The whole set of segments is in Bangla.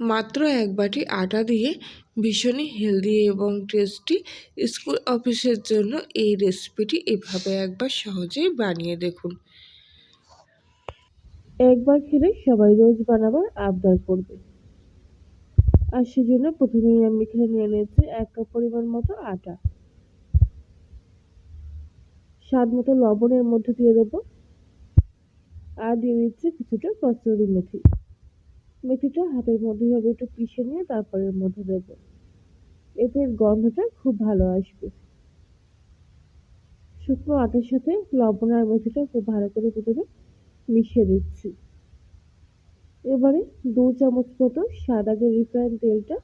মাত্র এক বাটি আটা দিয়ে ভীষণই হেলদি এবং টেস্টি স্কুল অফিসের জন্য এই রেসিপিটি এভাবে একবার সহজেই বানিয়ে দেখুন। একবার খেলে সবাই রোজ বানাবার আবদার করবে। আর সেজন্য প্রথমেই আমি এখানে নিয়ে নিয়েছি এক কাপ পরিমাণ মতো আটা। স্বাদ মতো লবণের মধ্যে দিয়ে দেবো। আর দিয়ে দিচ্ছি কিছুটা কচুরি মেথি। মেথিটা হাতের মধ্যে হবে, একটু পিষে নিয়ে তারপরে এর মধ্যে দেব। এতে গন্ধটা খুব ভালো আসবে। শুকনো আটার সাথে লবণ আর মেথিটা খুব ভালো করে প্রথমে মিশিয়ে দিচ্ছি। এবারে দু চামচ মতো সাদা যে রিফাইন তেলটা,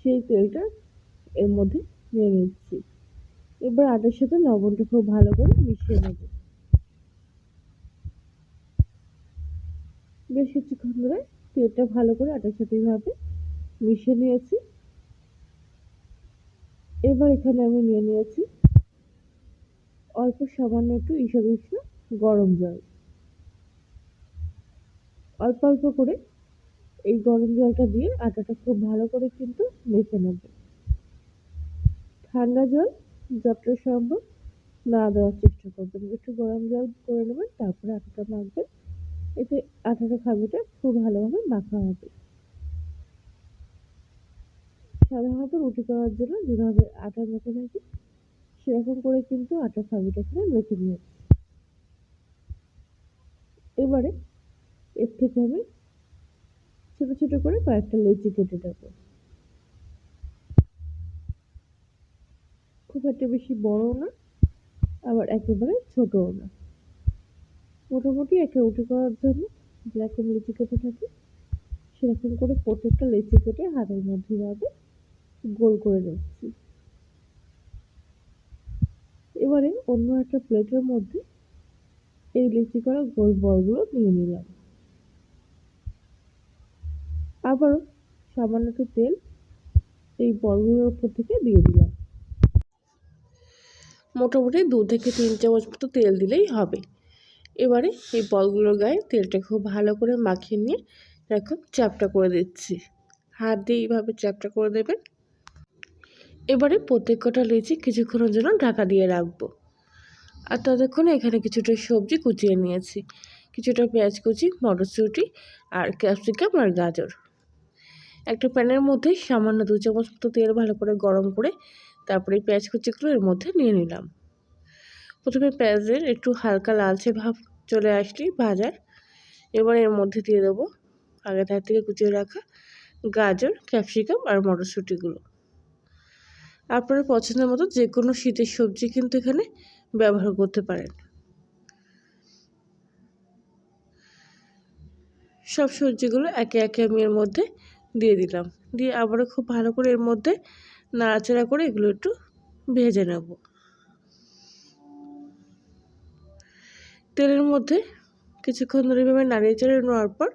সেই তেলটা এর মধ্যে নিয়ে নিচ্ছি। এবার আটার সাথে লবণটা খুব ভালো করে মিশিয়ে নেব। বেশ কিছুক্ষণ ধরে তেলটা ভালো করে আটার সাথে এইভাবে মিশিয়ে নিয়েছি। এবার এখানে আমি নিয়ে নিয়েছি অল্প সামান্য একটু উষ্ণ গরম জল। অল্প অল্প করে এই গরম জলটা দিয়ে আটাটা খুব ভালো করে কিন্তু মেখে নেব। ঠান্ডা জল যতটা সম্ভব না দেওয়ার চেষ্টা করবেন। একটু গরম জল করে নেবেন, তারপরে আটাটা মাখবেন। এতে আটাটা খাবিটা খুব ভালোভাবে মাখা হবে। সাধারণত রুটি করার জন্য যেভাবে আটা মেখে থাকি, সেরকম করে কিন্তু আটা খাবিটা এখানে মেখে নিয়েছি। এবারে এর থেকে আমি ছোট ছোট করে কয়েকটা লেচি কেটে দেব খুব একটা বেশি বড়ও না, আবার একেবারে ছোটও না। মোটামুটি একটা রুটি করার জন্য যেরকম লিচি কেটে থাকি, সেরকম করে প্রত্যেকটা লেচি কেটে হাতের মধ্যে ভাবে গোল করে নিচ্ছি। এবারে অন্য একটা প্লেটের মধ্যে এই লিচি করা গোল বলগুলো নিয়ে নিলাম। আবারও সামান্য একটু তেল এই বলগুলোর উপর থেকে দিয়ে দিলাম। মোটামুটি দু থেকে তিন চামচ মতো তেল দিলেই হবে। এবারে এই বলগুলোর গায়ে তেলটা খুব ভালো করে মাখিয়ে নিয়ে এরকম চ্যাপটা করে দিচ্ছি। হাত দিয়ে এইভাবে চ্যাপটা করে দেবেন। এবারে প্রত্যেক কটা লিচি কিছুক্ষণের জন্য ঢাকা দিয়ে রাখব। আর ততক্ষণে এখানে কিছুটা সবজি কুচিয়ে নিয়েছি। কিছুটা পেঁয়াজ কুচি, মটরশুঁটি আর ক্যাপসিকাম আর গাজর। একটা প্যানের মধ্যে সামান্য দু চামচ মতো তেল ভালো করে গরম করে তারপরে পেঁয়াজ কুচিগুলো এর মধ্যে নিয়ে নিলাম। প্রথমে পেঁয়াজের একটু হালকা লালচে ভাব চলে আসলি ভাজার। এবার এর মধ্যে দিয়ে দেবো আগে তার থেকে কুচিয়ে রাখা গাজর, ক্যাপসিকাম আর মটরশুঁটিগুলো। আপনার পছন্দের মতো যে কোনো শীতের সবজি কিন্তু এখানে ব্যবহার করতে পারেন। সব সবজিগুলো একে একে আমি এর মধ্যে দিয়ে দিলাম। দিয়ে আবারও খুব ভালো করে এর মধ্যে নাড়াচাড়া করে এগুলো একটু ভেজে নেব। তেলের মধ্যে কিছুক্ষণ ধরে এভাবে নাড়িয়ে চাড়িয়ে নেওয়ার পর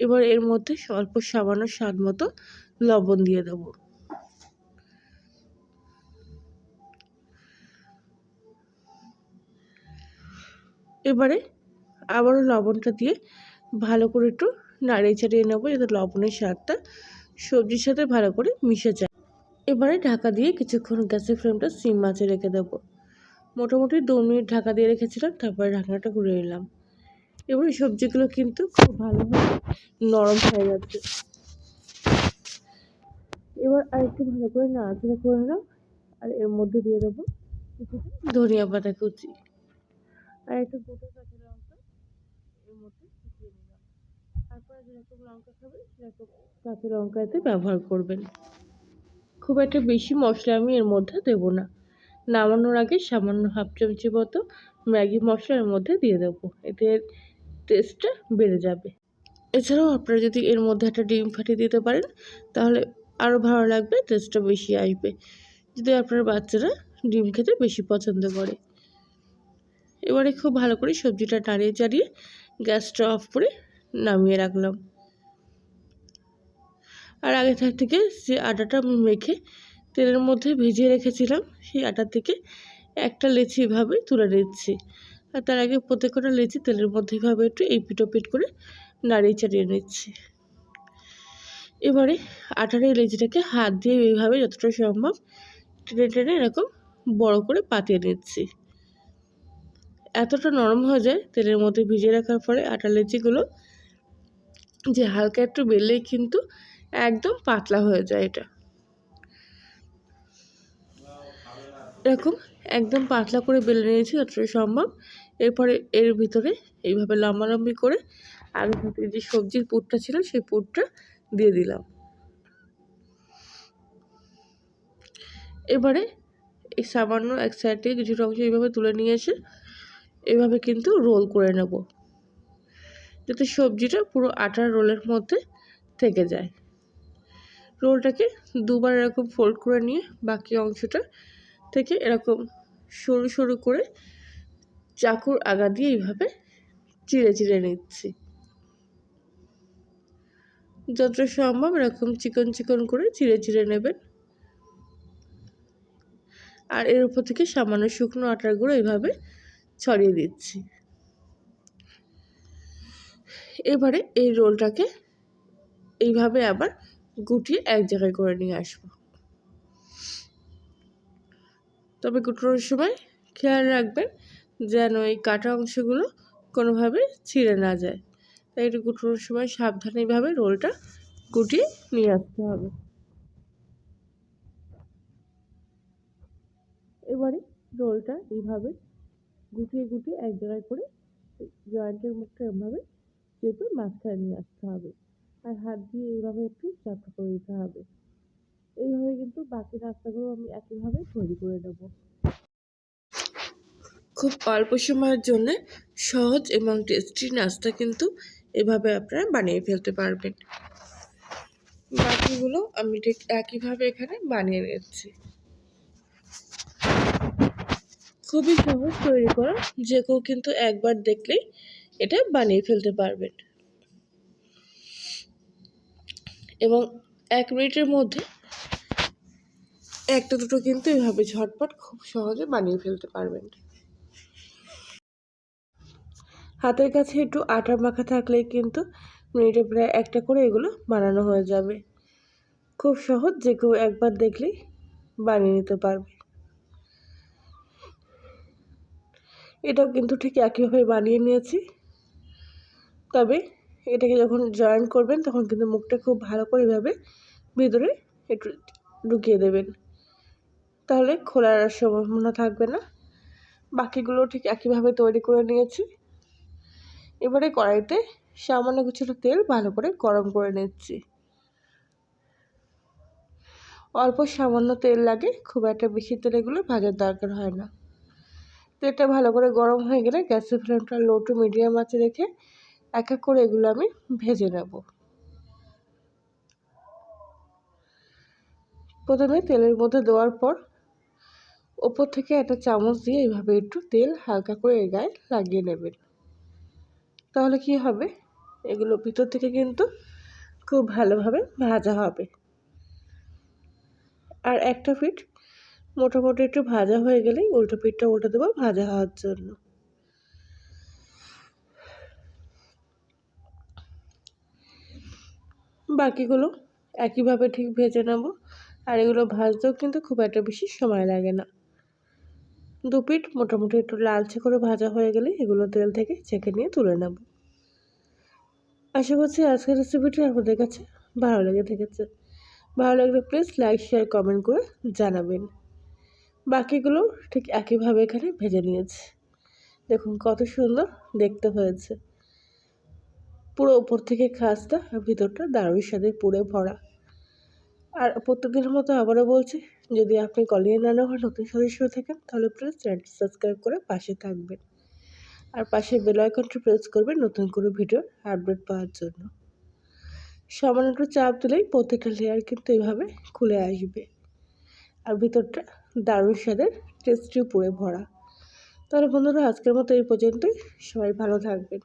এবার এর মধ্যে অল্প সামান্য স্বাদ মতো লবণ দিয়ে দেবো। এবারে আবারও লবণটা দিয়ে ভালো করে একটু নাড়িয়ে চাড়িয়ে নেব যাতে লবণের স্বাদটা সবজির সাথে ভালো করে মিশে যায়। এবারে ঢাকা দিয়ে কিছুক্ষণ গ্যাসের ফ্লেমটা সিম মাছে রেখে দেবো। মোটামুটি দু মিনিট ঢাকা দিয়ে রেখেছিলাম, তারপরে ঢাকনাটা ঘুরে নিলাম। এবার সবজিগুলো কিন্তু খুব ভালোভাবে নরম হয়ে যাচ্ছে। এবার আর একটু ভালো করে নাড়াচাড়া করে নিলাম আর এর মধ্যে দিয়ে দেবো ধনিয়া পাতা কুচি। আর একটু গোটা কাঁচা লঙ্কা, এর মধ্যে কুচিয়ে নিলাম। তারপরে যেরকম লঙ্কা খাবেন সেরকম কাঁচা লঙ্কা এতে ব্যবহার করবেন। খুব একটা বেশি মশলা আমি এর মধ্যে দেবো না। নামানোর আগে সামান্য হাফ চামচি মতো ম্যাগি মশলা এর মধ্যে দিয়ে দেবো। এতে টেস্টটা বেড়ে যাবে। এছাড়াও আপনারা যদি এর মধ্যে একটা ডিম ফাটিয়ে দিতে পারেন, তাহলে আরও ভালো লাগবে টেস্টটা বেশি আসবে। যদি আপনার বাচ্চারা ডিম খেতে বেশি পছন্দ করে। এবারে খুব ভালো করে সবজিটা নাড়িয়ে চাড়িয়ে গ্যাসটা অফ করে নামিয়ে রাখলাম। আর আগে থাক যে আটাটা মেখে তেলের মধ্যে ভিজিয়ে রেখেছিলাম, সেই আটা থেকে একটা লেচি এভাবে তুলে নিচ্ছি। আর তার আগে প্রত্যেকটা লেচি তেলের মধ্যে এভাবে একটু এই পিটো পিট করে নাড়িয়ে চাড়িয়ে নিচ্ছি। এবারে আটার এই লেচিটাকে হাত দিয়ে এইভাবে যতটা সম্ভব টেনে টেনে এরকম বড় করে পাতিয়ে নিচ্ছি। এতটা নরম হয়ে যায় তেলের মধ্যে ভিজিয়ে রাখার পরে আটা লেচিগুলো যে হালকা একটু বেললেই কিন্তু একদম পাতলা হয়ে যায় এটা। এরকম একদম পাতলা করে বেলে নিয়েছি, যতটা সম্ভব। এরপরে এর ভিতরে এইভাবে লম্বালম্বি করে আগে যে সবজির পুরটা ছিল, সেই পুরটা দিয়ে দিলাম। এবারে এই সামান্য এক সাইড থেকে কিছুটা অংশ এইভাবে তুলে নিয়ে এসে এভাবে কিন্তু রোল করে নেব। যাতে সবজিটা পুরো আটার রোলের মধ্যে থেকে যায়। রোলটাকে দুবার এরকম ফোল্ড করে নিয়ে বাকি অংশটা থেকে এরকম সরু সরু করে চাকুর আগা দিয়ে এইভাবে চিড়ে চিড়ে নিচ্ছি। যতটা সম্ভব এরকম চিকন চিকন করে চিড়ে চিড়ে নেবেন। আর এর উপর থেকে সামান্য শুকনো আটার গুঁড়ো এইভাবে ছড়িয়ে দিচ্ছি। এবারে এই রোলটাকে এইভাবে আবার গুটিয়ে এক জায়গায় করে নিয়ে আসব। তবে কুটোনোর সময় খেয়াল রাখবেন যেন এই কাটা অংশগুলো কোনোভাবে ছিঁড়ে না যায়। তাই একটু কুটোনোর সময় সাবধানেভাবে রোলটা গুটিয়ে নিয়ে আসতে হবে। এবারে রোলটা এইভাবে গুটিয়ে গুটিয়ে এক জায়গায় করে জয়েন্টের মুখটা এভাবে চেপে মাঝখানে নিয়ে আসতে হবে। আর হাত দিয়ে এইভাবে একটু চাপা করে দিতে হবে। এইভাবে কিন্তু বাকি রাস্তাগুলো আমি একইভাবে তৈরি করে নেব। খুব অল্প সময়ের জন্য সহজ এবং টেস্টি নাস্তা কিন্তু এভাবে আপনারা বানিয়ে ফেলতে পারবেন। বাকিগুলো আমি ঠিক একইভাবে এখানে বানিয়ে নিচ্ছি। খুবই সহজ তৈরি করা, যে কেউ কিন্তু একবার দেখলেই এটা বানিয়ে ফেলতে পারবেন। এবং এক মিনিটের মধ্যে একটা দুটো কিন্তু এভাবে ঝটপট খুব সহজে বানিয়ে ফেলতে পারবেন। হাতের কাছে একটু আটা মাখা থাকলেই কিন্তু মিনিটে প্রায় একটা করে এগুলো বানানো হয়ে যাবে। খুব সহজ যে কেউ একবার দেখলেই বানিয়ে নিতে পারবে। এটাও কিন্তু ঠিক একইভাবে বানিয়ে নিয়েছি। তবে এটাকে যখন জয়েন করবেন তখন কিন্তু মুখটা খুব ভালো করে এভাবে ভিতরে একটু ঢুকিয়ে দেবেন। তাহলে খোলার সম্ভাবনা থাকবে না। বাকিগুলো ঠিক একইভাবে তৈরি করে নিয়েছি। এবারে কড়াইতে সামান্য কিছুটা তেল ভালো করে গরম করে নিচ্ছি। অল্প সামান্য তেল লাগে, খুব একটা বেশি তেল এগুলো ভাজার দরকার হয় না। তেলটা ভালো করে গরম হয়ে গেলে গ্যাসের ফ্লেমটা লো টু মিডিয়াম আছে রেখে এক এক করে এগুলো আমি ভেজে নেব। প্রথমে তেলের মধ্যে দেওয়ার পর ওপর থেকে একটা চামচ দিয়ে এইভাবে একটু তেল হালকা করে গায়ে লাগিয়ে নেবেন। তাহলে কি হবে? এগুলো ভিতর থেকে কিন্তু খুব ভালোভাবে ভাজা হবে। আর একটা পিঠ মোটামুটি একটু ভাজা হয়ে গেলেই উল্টো পিঠটা উল্টে দেবো ভাজা হওয়ার জন্য। বাকিগুলো একইভাবে ঠিক ভেজে নেব। আর এগুলো ভাজতেও কিন্তু খুব একটা বেশি সময় লাগে না। দু পিঠ মোটামুটি একটু লালচে করে ভাজা হয়ে গেলে এগুলো তেল থেকে ছেঁকে নিয়ে তুলে নেব। আশা করছি আজকের রেসিপিটি আপনাদের কাছে ভালো লেগে থেকেছে। ভালো লাগলে প্লিজ লাইক শেয়ার কমেন্ট করে জানাবেন। বাকিগুলো ঠিক একইভাবে এখানে ভেজে নিয়েছি। দেখুন কত সুন্দর দেখতে হয়েছে। পুরো ওপর থেকে খাসটা আর ভিতরটা দারুণ স্বাদে পুড়ে ভরা। আর প্রত্যেকদিনের মতো আবারও বলছি যদি আপনি কলিয়ান রান্নাঘর নতুন সদস্য থাকেন, তাহলে প্লিজ চ্যানেলটি সাবস্ক্রাইব করে পাশে থাকবেন। আর পাশে বেল আইকনটি প্রেস করবেন নতুন করে ভিডিওর আপডেট পাওয়ার জন্য। সামান্য একটু চাপ দিলেই প্রত্যেকটা লেয়ার কিন্তু এইভাবে খুলে আসবে। আর ভিতরটা দারুণ স্বাদের টেস্টিও পুড়ে ভরা। তাহলে বন্ধুরা, আজকের মতো এই পর্যন্তই। সবাই ভালো থাকবেন।